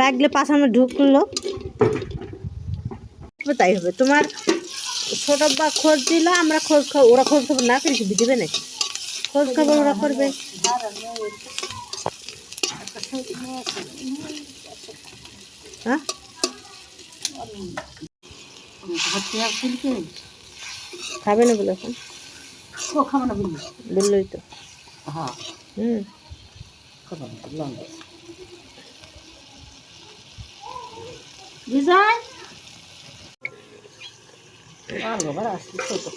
লাগলে পাশ আমার ঢুকলো তাই হবে। তোমার ছোট বা খোঁজ দিল, আমরা খোঁজ খবর ওরা খোঁজ খবর না করে দিবে নাকি? খোঁজ খবর ওরা করবে। হ্যাঁ? খাবে না বলে এখন? ও খাব না বুঝলি বললোই তো। হ্যাঁ। হুম। খাব না বিজয়? ছোটো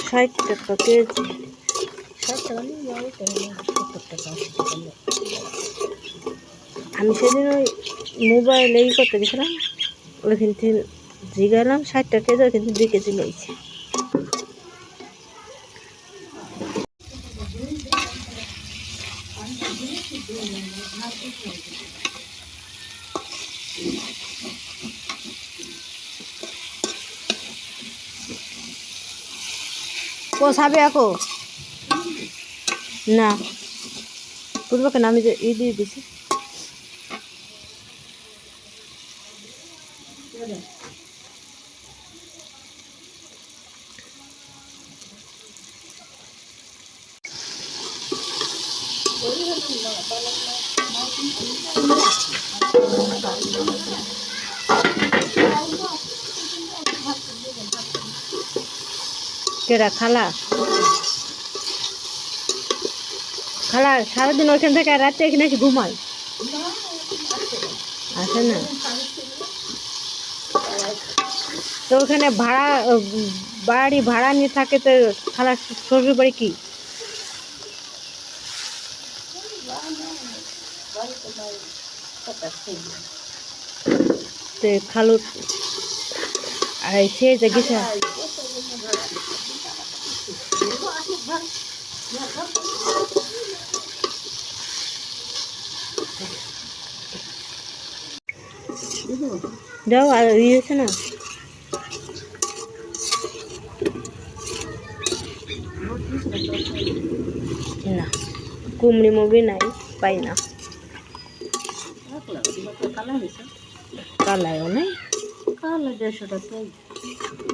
ষাট টাকা কেজি। আমি সেদিন ওই মোবাইল ই করতে গেছিলাম, ওইখান থেকে জিগালাম ষাট টাকা কেজি, ওইখান থেকে দুই কেজি নিয়েছি পোষাবে এখন না। বুঝব কেন আমি যে ই দিয়ে দিছি। কেরা খালা? খালা সারাদিন ওইখান থেকে আর রাত্রে এখানে এসে ঘুমায়। আসে না? তো ওখানে ভাড়া, বাড়ি ভাড়া নিয়ে থাকে তো খালা শ্বশুর বাড়ি কি? খালু, আর সে যে গেছে যাও, আর ইয়ে হয়েছে না। না, কুমড়ি মুগি নাই, পাই না। কালায়ও নাই।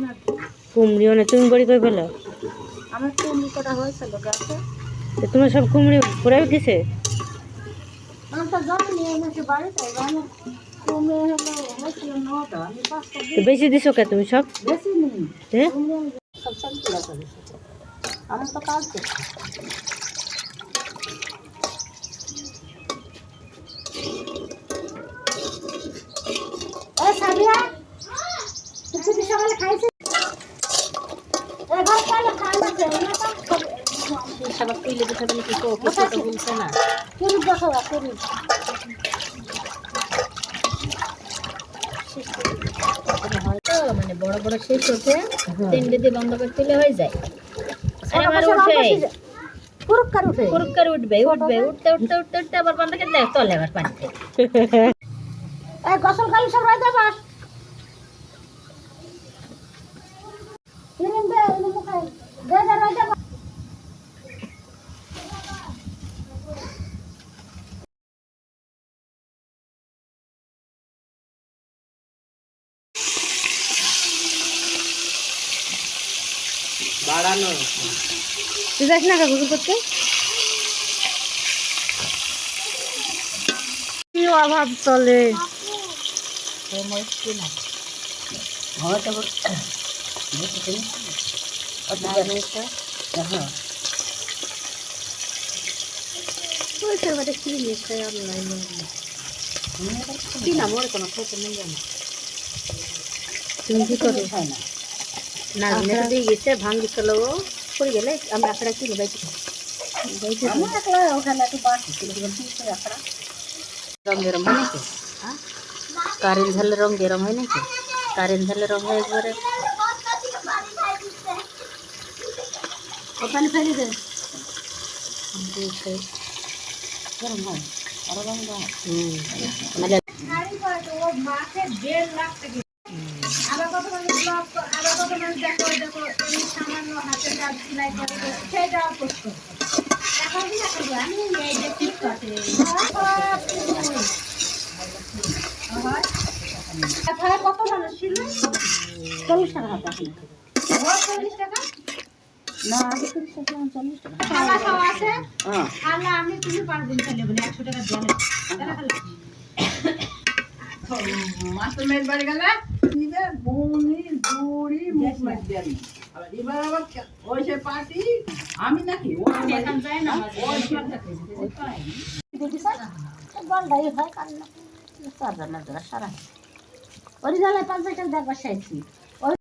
না কুমড়িও নেই, তুমি বড়ি করে পেল? আমার কুমড়ি কটা হয়েছিল তোমার সব কুমড়ি পড়ে গেছে? আমি তো আমি তো বাড়িতে বেশি দিছো কে তুমি সব? হ্যাঁ? কুমড়ি আমি সব সব তুলা করেছি আমি তো হয়তো মানে বড় বড় শেষ হচ্ছে তিনটে দিয়ে বন্ধ করে তুলে হয়ে যায়। আর আমার উঠে। পুরস্কার উঠে। উঠবে উঠবে উঠতে উঠতে উঠতে উঠতে আবার বন্ধ করে দেয় তলে আবার পানিতে। এই গোসল কালি সব রাইতে বাস কিরিম দে মুখে দে দে রাইতে বাস তুই যাস না কাকু করতে? কি অভাব চলে? তুমি কি করো? হয় না। না আমরা দিয়ে গেছে ভাঙ্গি চলো। পড়ে গেলে আমরা আখড়া কিনে আখড়া? রঙের রঙ হয় নাকি? হ্যাঁ? কারেন্ট ঝালে রঙের রঙ হয় নাকি? কারেন্ট ঝালে রঙ হয় একবারে। ওখানে ফেলে দে। মানে আবার সামান্য হাতে কাজ সেলাই করে তো সেটা পোস্ট এখন কি করব আমি এই কত মানুষ ছিল চল্লিশ না আগে টাকা খাওয়া খাওয়া আছে আমি তুমি পারবেন তাহলে বলে একশো টাকা নেব। তাহলে খালি বাড়ি গেলে নিবে বৌনি বুড়ি মুখ মার দেবি এবার আবার ওই সে পার্টি আমি নাকি এখন না ওই। দিদি স্যার হয় যারা সারা অরিজিনাল পঞ্চাশ টাকা দেখবার চাইছি